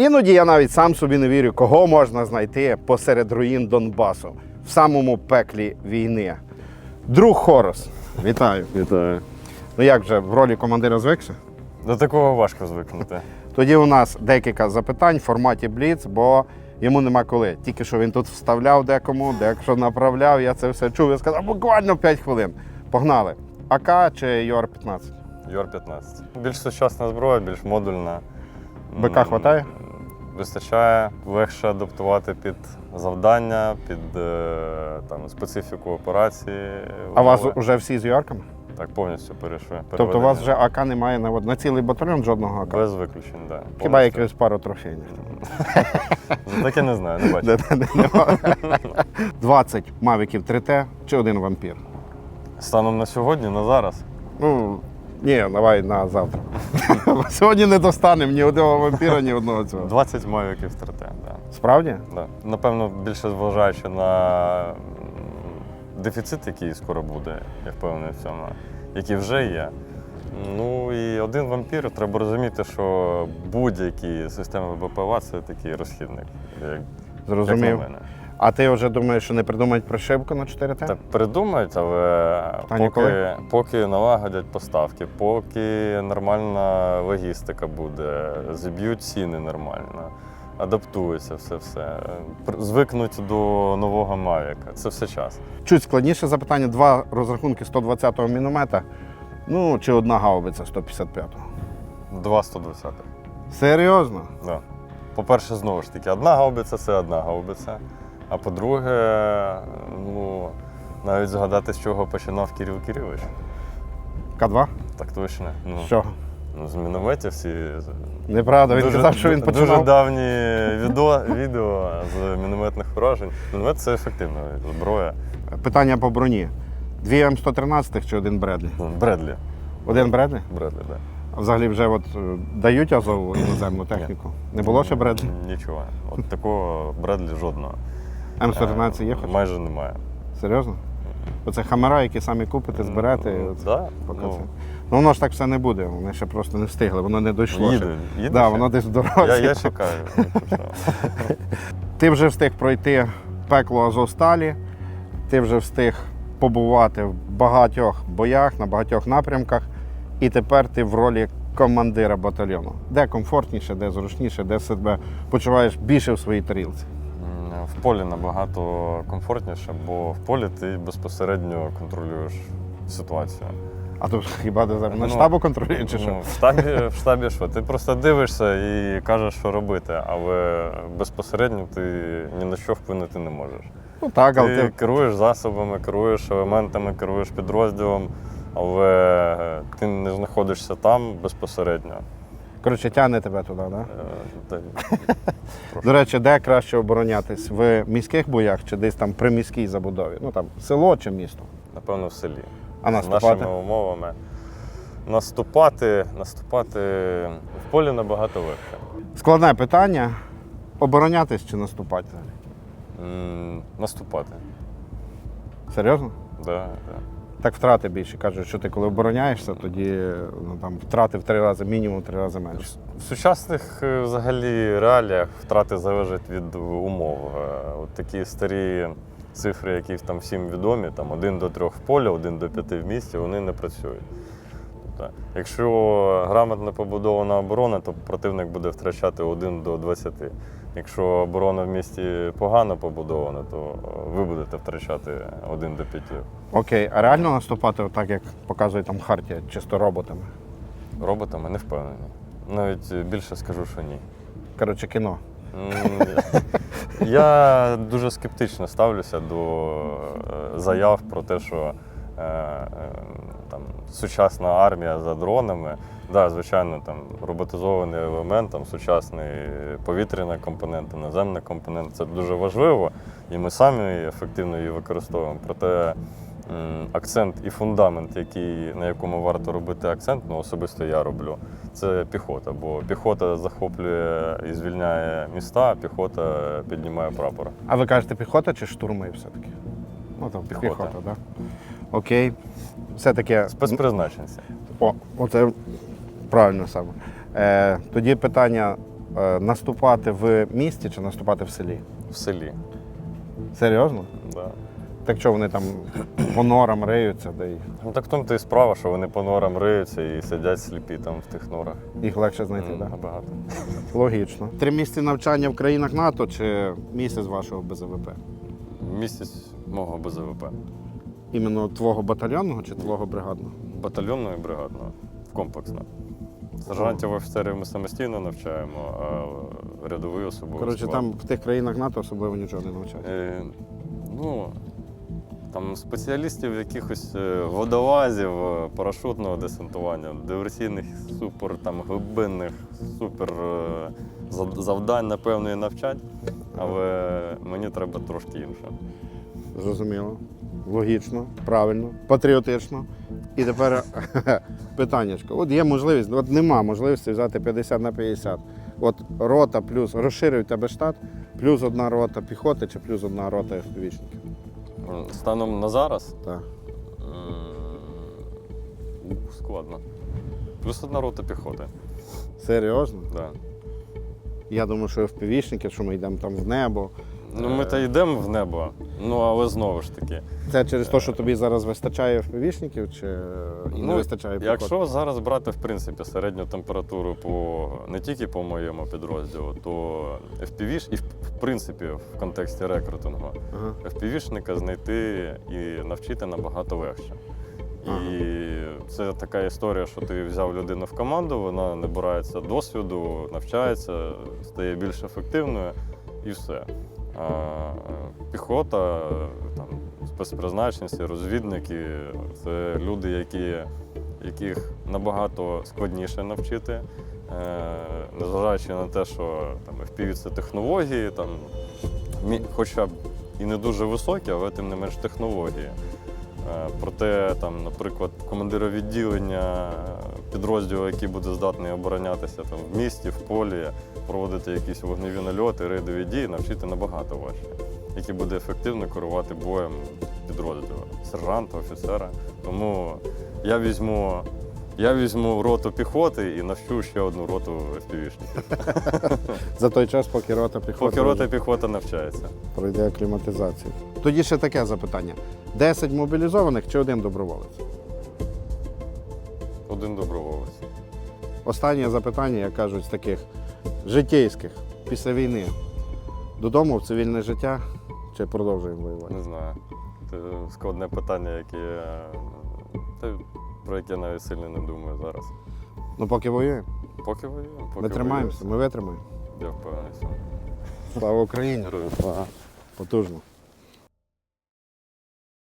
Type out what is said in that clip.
Іноді я навіть сам собі не вірю, кого можна знайти посеред руїн Донбасу в самому пеклі війни. Друг Хорос. Вітаю. Вітаю. Ну як вже в ролі командира звикся? До такого важко звикнути. Тоді у нас декілька запитань в форматі Бліц, бо йому нема коли. Тільки що він тут вставляв декому, декщо направляв, я це все чув і сказав, буквально 5 хвилин. Погнали. АК чи ЮАР-15? ЮАР-15. Більш сучасна зброя, більш модульна. БК хватає? Вистачає, легше адаптувати під завдання, під е, там, специфіку операції. А вас вже всі з ЮАРками? Так, повністю перейшли. Тобто у вас вже АК немає на, на цілий батальйон жодного АК? Без виключень, так. Да. Хіба якусь пару трофейних. Так я не знаю, не бачу. Нема. 20 мавіків 3Т чи один вампір? Станом на сьогодні, на зараз. Ну, ні, давай на завтра. Сьогодні не достанемо ні одного вампіра, ні одного цього. 20 мавіків 3Т, да. Справді? Да. Напевно, більше зважаючи на дефіцит, який скоро буде, я впевнений в цьому, який вже є. Ну і один вампір, треба розуміти, що будь-які системи БПЛА це такий розхідник. Як, на мене. А ти вже думаєш, що не придумають прошивку на 4Т? Так придумають, але Питання поки, поки налагодять поставки, поки нормальна логістика буде, зіб'ють ціни нормально, адаптується все все. Пр- Звикнуть до нового Мавіка. Це все час. Чуть складніше запитання: два розрахунки 120-го міномета. Ну, чи одна гаубиця 155-го. Два 120. Серйозно? Да. По-перше, знову ж таки, одна гаубиця це одна гаубиця. А по-друге, ну, навіть згадати, з чого починав Кирил Кирилович. К2? Так точно. Ну, З чого? ну, з мінометів всі Неправда, він казав, що він Дуже давні відео, відео з мінометних вражень. Міномет це ефективна зброя. Питання по броні. Дві М113 чи один Бредлі? Бредлі. Один Бредлі? Бредлі, так. А взагалі вже от е, дають Азову іноземну техніку? Не було ще Бредлі? Нічого. От такого Бредлі жодного. М113 є хоч? Майже немає. Серйозно? Оце хамера, які самі купите, зберете. Да? Ну. Ну воно ж так все не буде, вони ще просто не встигли, воно не дійшло. Їде, ще. їде да, ще? воно десь в дорозі. Я, я чекаю. Ну. Ти вже встиг пройти пекло Азовсталі, ти вже встиг побувати в багатьох боях, на багатьох напрямках, і тепер ти в ролі командира батальйону. Де комфортніше, де зручніше, де себе почуваєш більше в своїй тарілці. В полі набагато комфортніше, бо в полі ти безпосередньо контролюєш ситуацію. А тут хіба де на Ну, штабу контролює чи що? Ну, в штабі, в штабі що? Ти просто дивишся і кажеш, що робити, але безпосередньо ти ні на що вплинути не можеш. Ну так, але Ти ти керуєш засобами, керуєш елементами, керуєш підрозділом, але ти не знаходишся там безпосередньо. коротше тягне тебе туди, так? Да? Е, До речі, де краще оборонятись? В міських боях чи десь там при міській забудові? Ну там село чи місто? Напевно, в селі. А З нашими умовами. Наступати, наступати в полі набагато легше. Складне питання. Оборонятись чи наступати? М, Наступати. Серйозно? Да, да. Так втрати більше. Кажуть, що ти коли обороняєшся, тоді ну, там, втрати в три рази, мінімум в три рази менше. В сучасних е, взагалі реаліях втрати залежать від умов. Е, От такі старі цифри, які там всім відомі, там один до трьох в полі, один до п'яти в місті, вони не працюють. Тобто, якщо грамотно побудована оборона, то противник буде втрачати 1 до 20. Якщо оборона в місті погано побудована, то е, ви будете втрачати 1 до 5. Окей, а реально наступати так, як показує там Хартія, чисто роботами? Роботами не впевнений. Навіть більше скажу, що ні. Коротше, кіно. Я дуже скептично ставлюся до е, заяв про те, що е, е, там, сучасна армія за дронами. Да, звичайно, там роботизований елемент, там, сучасний повітряний компонент, наземний компонент це дуже важливо, і ми самі ефективно її використовуємо. Проте акцент і фундамент, який, на якому варто робити акцент, ну особисто я роблю, це піхота. Бо піхота захоплює і звільняє міста, а піхота піднімає прапор. А ви кажете піхота чи штурми все-таки? Ну там Піхота. піхота? Да? Окей. Все-таки. Спецпризначенці. О, оце правильно саме. Е, тоді питання Е, наступати в місті чи наступати в селі? В селі. Серйозно? Да. Так що вони там по норам риються, де й Ну так в тому то і справа, що вони по норам риються і сидять сліпі там в тих норах. їх легше знайти, так? Набагато. Логічно. Три місяці навчання в країнах НАТО чи місяць вашого БЗВП? Місяць мого БЗВП. Іменно твого батальйонного чи твого бригадного? Батальйонного і бригадного. Комплексно. Сержантів офіцерів ми самостійно навчаємо, а рядовий особовий Коротше, склад- там в тих країнах НАТО особливо нічого не навчають. Е, ну, там спеціалістів якихось е, водолазів, е, парашутного десантування, диверсійних супер там глибинних супер е, завдань, напевно, і навчать, але мені треба трошки інше. Зрозуміло. Логічно, правильно, патріотично. І тепер питаннячко. От є можливість, от нема можливості взяти 50 на 50. От рота плюс розширив тебе штат, плюс одна рота піхоти чи плюс одна рота FPV-шників. Станом на зараз Так. ух, складно. Плюс одна рота піхоти. Серйозно? Да. Я думаю, що FPV-шники, що ми йдемо там в небо. Ну, ми та йдемо в небо, ну але знову ж таки. Це через те, що тобі зараз вистачає FPV-шників чи і не Ну, вистачає піхоти? Якщо зараз брати в принципі середню температуру по не тільки по моєму підрозділу, то FPV, і в принципі в контексті рекрутингу, Ага. FPV-шника знайти і навчити набагато легше. І це така історія, що ти взяв людину в команду, вона набирається досвіду, навчається, стає більш ефективною і все. Піхота, там, спецпризначенці, розвідники це люди, які, яких набагато складніше навчити. Е, Незважаючи на те, що там, FPV – це технології, там, хоча б і не дуже високі, але тим не менш технології. Е, Проте, там, наприклад, командира відділення підрозділу, який буде здатний оборонятися там, в місті, в полі, проводити якісь вогневі нальоти, рейдові дії, навчити набагато важче, який буде ефективно керувати боєм підрозділу, сержанта, офіцера. Тому я візьму, я візьму роту піхоти і навчу ще одну роту FPV-шників. За той час, поки рота піхоти Поки рота піхота навчається. пройде акліматизацію. Тоді ще таке запитання: 10 мобілізованих чи один доброволець? Один доброволець. Останнє запитання, як кажуть, з таких життєйських після війни. Додому в цивільне життя чи продовжуємо воювати? Не знаю. Це складне питання, яке я, про яке я навіть сильно не думаю зараз. Ну, поки воюємо. Поки воюємо, поки Ми тримаємося, ми витримаємо. Я впевнений. Слава Україні! Потужно.